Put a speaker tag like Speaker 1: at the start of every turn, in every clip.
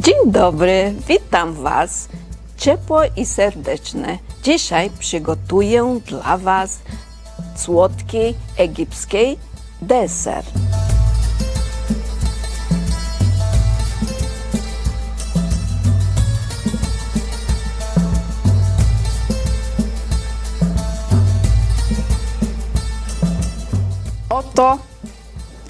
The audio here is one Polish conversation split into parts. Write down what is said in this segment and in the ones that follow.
Speaker 1: Dzień dobry, witam Was ciepło i serdeczne. Dzisiaj przygotuję dla Was słodki egipski deser. Oto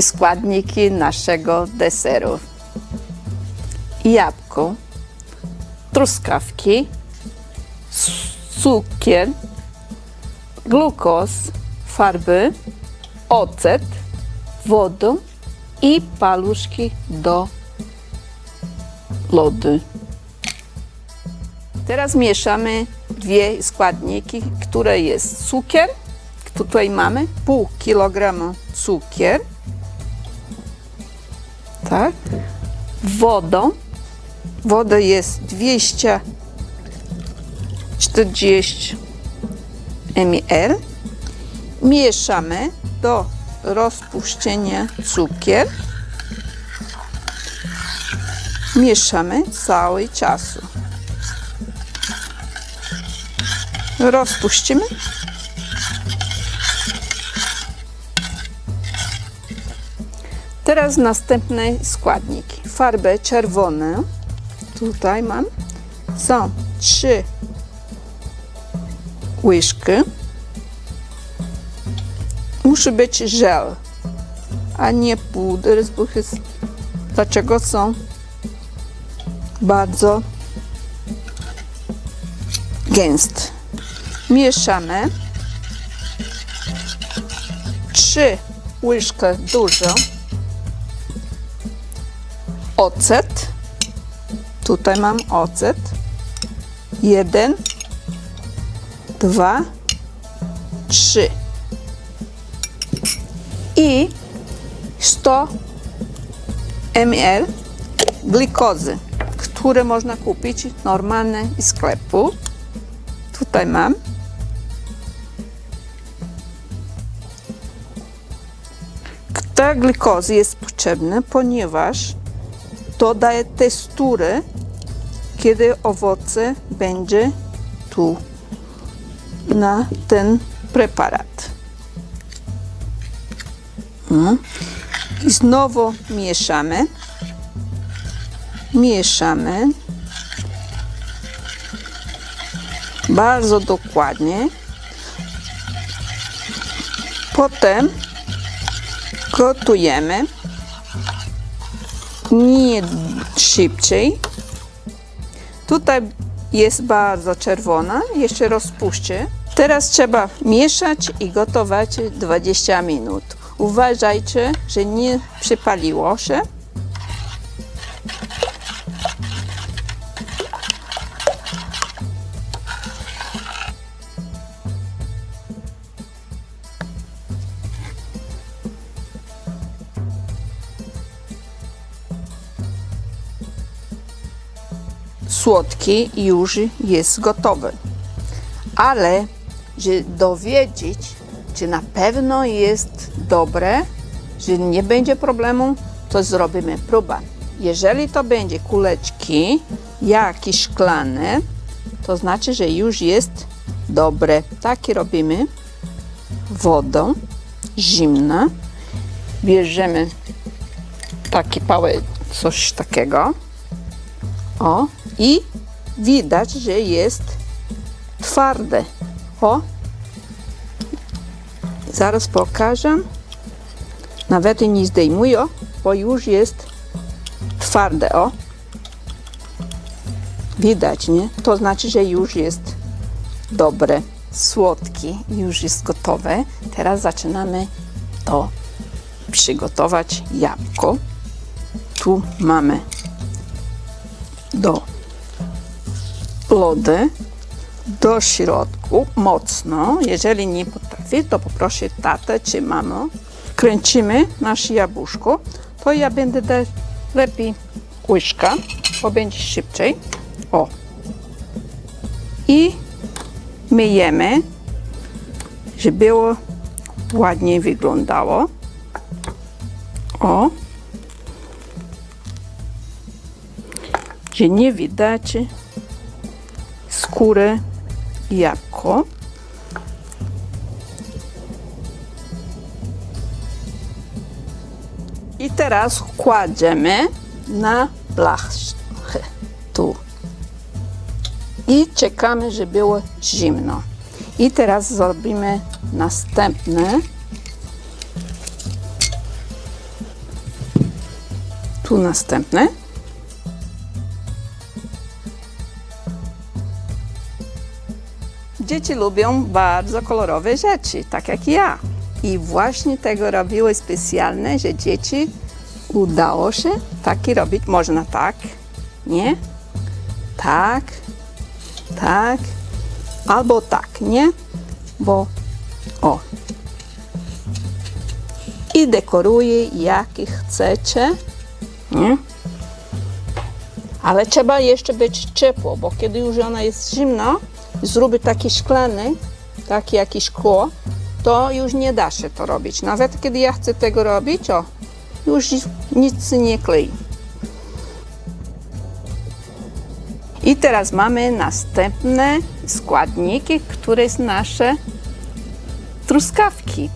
Speaker 1: składniki naszego deseru jabłko, truskawki, cukier, glukos, farby, ocet, wodę i paluszki do lody. Teraz mieszamy dwie składniki, które jest cukier. Tutaj mamy pół kilograma cukier. Tak. Wodą Woda jest 240 ml. Mieszamy do rozpuszczenia cukier. Mieszamy cały czas. Rozpuścimy. Teraz następne składniki. Farbę czerwoną tutaj mam, są trzy łyżki. Musi być żel, a nie puder, bo jest, dlaczego są bardzo gęste. Mieszamy. Trzy łyżki dużo. Ocet. Tutaj mam ocet. Jeden, dwa, trzy. I 100 ml glikozy, które można kupić normalnie w sklepu. Tutaj mam. Ta glikoza jest potrzebna, ponieważ to daje teksturę kiedy owoce będzie tu na ten preparat. Mm. I znowu mieszamy. Mieszamy. Bardzo dokładnie. Potem gotujemy. Nie szybciej, Tutaj jest bardzo czerwona, jeszcze rozpuszczę. Teraz trzeba mieszać i gotować 20 minut. Uważajcie, że nie przypaliło się. Słodki już jest gotowy. Ale, żeby dowiedzieć, czy na pewno jest dobre, że nie będzie problemu, to zrobimy próbę. Jeżeli to będzie kuleczki, jakieś szklane, to znaczy, że już jest dobre. Takie robimy. Wodą zimna. Bierzemy taki pałę, coś takiego. O, i widać, że jest twarde. O, zaraz pokażę. Nawet nie zdejmuję, bo już jest twarde. O, widać, nie? To znaczy, że już jest dobre. Słodki już jest gotowe. Teraz zaczynamy to przygotować jabłko. Tu mamy lody do środku mocno. Jeżeli nie potrafi, to poproszę tatę czy mamę. Kręcimy nasze jabłuszko. To ja będę dać lepiej łyżka, bo będzie szybciej. O. I myjemy, żeby było ładnie wyglądało. O. gdzie nie widać skóry jabłko. I teraz kładziemy na blachę tu. I czekamy, żeby było zimno. I teraz zrobimy następne. Tu następne. Dzieci lubią bardzo kolorowe rzeczy, tak jak ja. I właśnie tego robiły specjalne, że dzieci udało się taki robić. Można tak, nie? Tak, tak, albo tak, nie? Bo o. I dekoruje jaki chcecie, nie? Ale trzeba jeszcze być ciepło, bo kiedy już ona jest zimna, zrobi taki szklany, taki jakiś szkło, to już nie da się to robić. Nawet kiedy ja chcę tego robić, o, już nic nie klei. I teraz mamy następne składniki, które są nasze truskawki.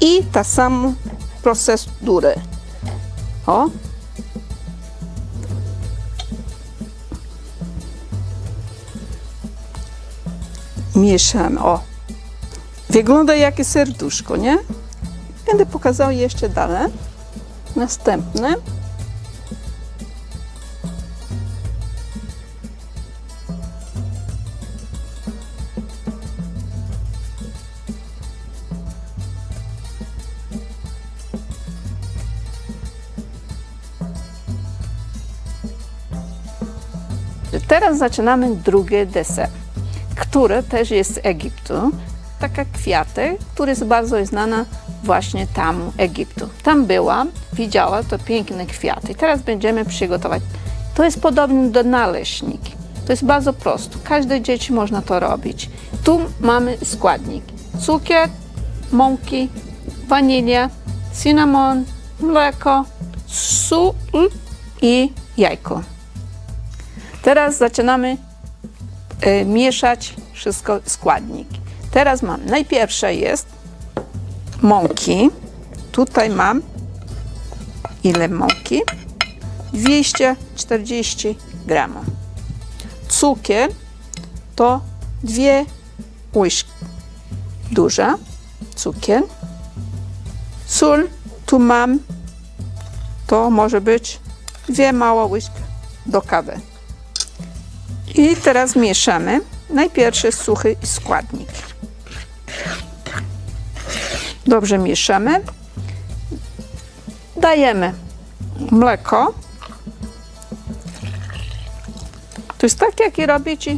Speaker 1: I ta samą procedurę. O. Mieszamy. O. Wygląda jak serduszko, nie? Będę pokazał jeszcze dalej. Następne. Teraz zaczynamy drugi deser, który też jest z Egiptu. Taka kwiaty, która jest bardzo znana właśnie tam Egiptu. Tam byłam, widziała to piękne kwiaty. Teraz będziemy przygotować. To jest podobne do naleśnik. To jest bardzo prosto. Każde dzieci można to robić. Tu mamy składnik. Cukier, mąki, wanilia, cynamon, mleko, sól i jajko. Teraz zaczynamy e, mieszać wszystko składniki. Teraz mam, najpierwsze jest mąki. Tutaj mam ile mąki? 240 gramów. Cukier to dwie łyżki duża cukier. Sól tu mam, to może być dwie małe łyżki do kawy. I teraz mieszamy. Najpierw suchy składnik. Dobrze mieszamy. Dajemy mleko. To jest tak, jak robicie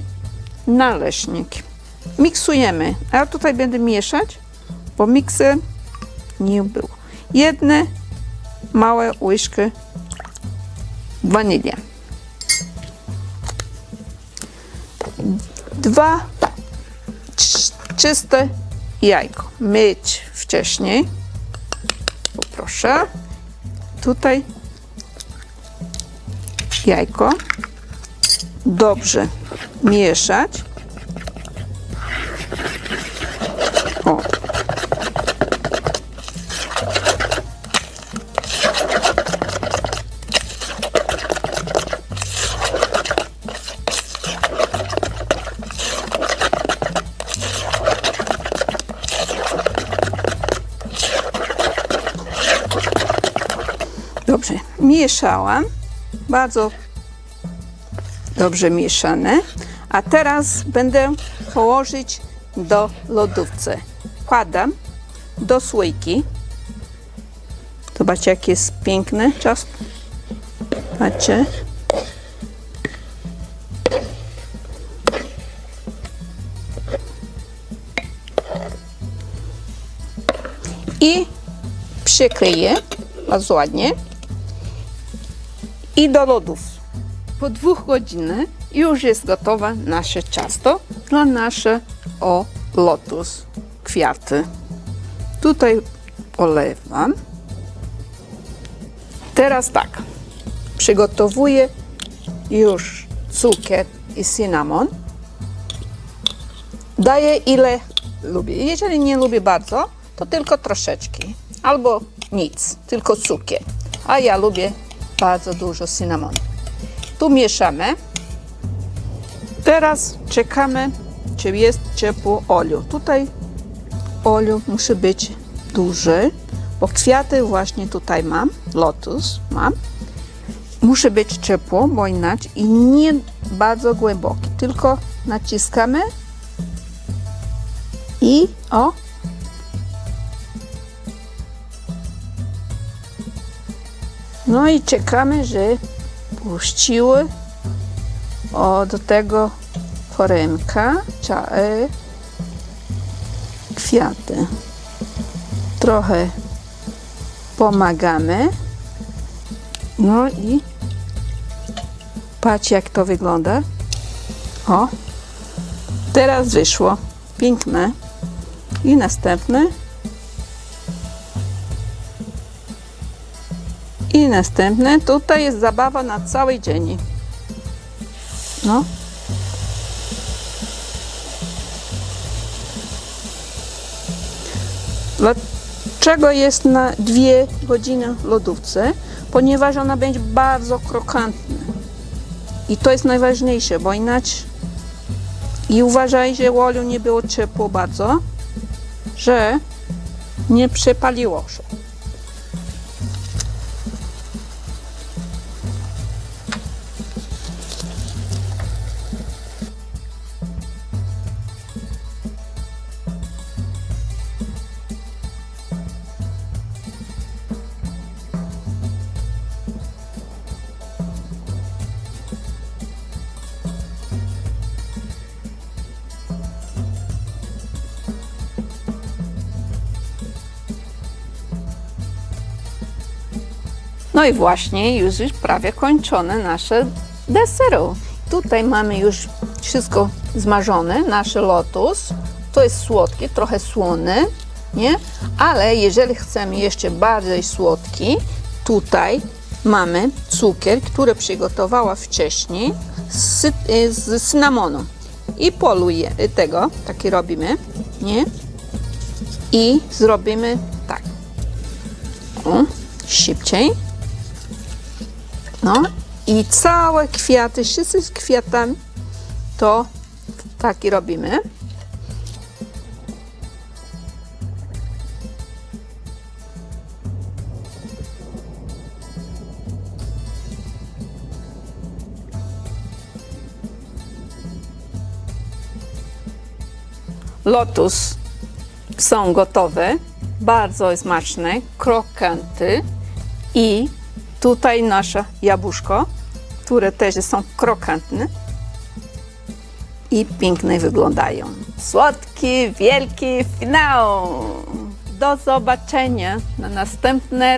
Speaker 1: naleśnik. Miksujemy. A ja tutaj będę mieszać, bo mikser nie było. Jedne małe łyżki wanilii. Dwa cz- czyste jajko. Myć wcześniej. Poproszę. Tutaj jajko. Dobrze mieszać. O. Dobrze, mieszałam. Bardzo dobrze mieszane. A teraz będę położyć do lodówce. Wkładam do słoiki. Zobaczcie, jak jest piękny czas. Patrzcie. I przykleję bardzo ładnie i do lodów. Po dwóch godzinach już jest gotowe nasze ciasto dla nasze o lotus kwiaty. Tutaj polewam. Teraz tak, przygotowuję już cukier i cynamon. Daję ile lubię. Jeżeli nie lubię bardzo, to tylko troszeczkę. Albo nic, tylko cukier. A ja lubię bardzo dużo cynamonu. Tu mieszamy. Teraz czekamy, czy jest ciepło olej. Tutaj olej musi być duży, bo kwiaty właśnie tutaj mam, lotus mam. Musi być ciepło, bo inaczej i nie bardzo głęboki, tylko naciskamy i o. No i czekamy, że puściły o, do tego foremka, cza, e, kwiaty. Trochę pomagamy. No i patrz jak to wygląda. O, teraz wyszło. Piękne. I następny. I następny. Tutaj jest zabawa na cały dzień. No. Dlaczego jest na dwie godziny w lodówce? Ponieważ ona będzie bardzo krokantna. I to jest najważniejsze, bo inaczej i uważaj, że olej nie było ciepło bardzo, że nie przepaliło się. No i właśnie już jest prawie kończone nasze deseru. Tutaj mamy już wszystko zmarzone, nasz lotus. To jest słodki, trochę słony, nie? Ale jeżeli chcemy jeszcze bardziej słodki, tutaj mamy cukier, który przygotowała wcześniej z, y, z cynamonu. I poluje tego, taki robimy, nie? I zrobimy tak. O, szybciej. No i całe kwiaty, wszyscy z kwiatami, to taki robimy. Lotus są gotowe, bardzo smaczne, krokanty i tutaj nasze jabłuszko, które też są krokantne i pięknie wyglądają. Słodki, wielki finał! Do zobaczenia na następne